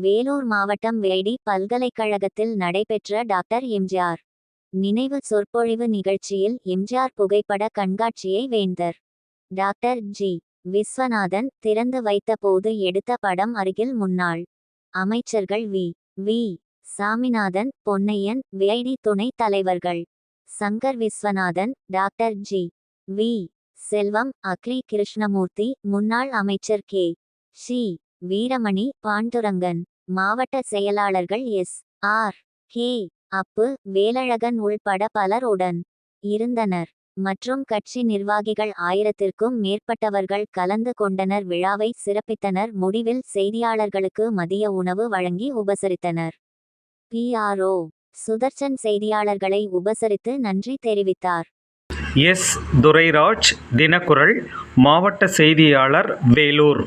வேலூர் மாவட்டம் வேடி பல்கலைக்கழகத்தில் நடைபெற்ற டாக்டர் எம்ஜிஆர். நினைவு சொற்பொழிவு நிகழ்ச்சியில் எம்ஜிஆர் புகைப்பட கண்காட்சியை வேந்தர். Doctor G. விஸ்வநாதன் திறந்து வைத்தபோது எடுத்த படம் அருகில் முன்னாள். அமைச்சர்கள் வி. வி. சாமிநாதன் பொன்னையன் வேடி துணைத் தலைவர்கள். Shankar Viswanathan doctor G. V. Selvam Agri Krishnamurthy முன்னாள் அமைச்சர் கே. ஷி வீரமணி பாண்டுரங்கன். மாவட்ட செயலாளர்கள் S. R. K. Appu Velazhagan உள்பட பலருடன் இருந்தனர். மற்றும் கட்சி நிர்வாகிகள் ஆயிரத்திற்கும் மேற்பட்டவர்கள் கலந்து கொண்டனர். விழாவை சிறப்பித்தனர். முடிவில் செய்தியாளர்களுக்கு மதிய உணவு வழங்கி உபசரித்தனர். பிஆர்ஓ சுதர்சன் செய்தியாளர்களை உபசரித்து நன்றி தெரிவித்தார். எஸ். துரைராஜ் தினக்குரல் மாவட்ட செய்தியாளர் வேலூர்.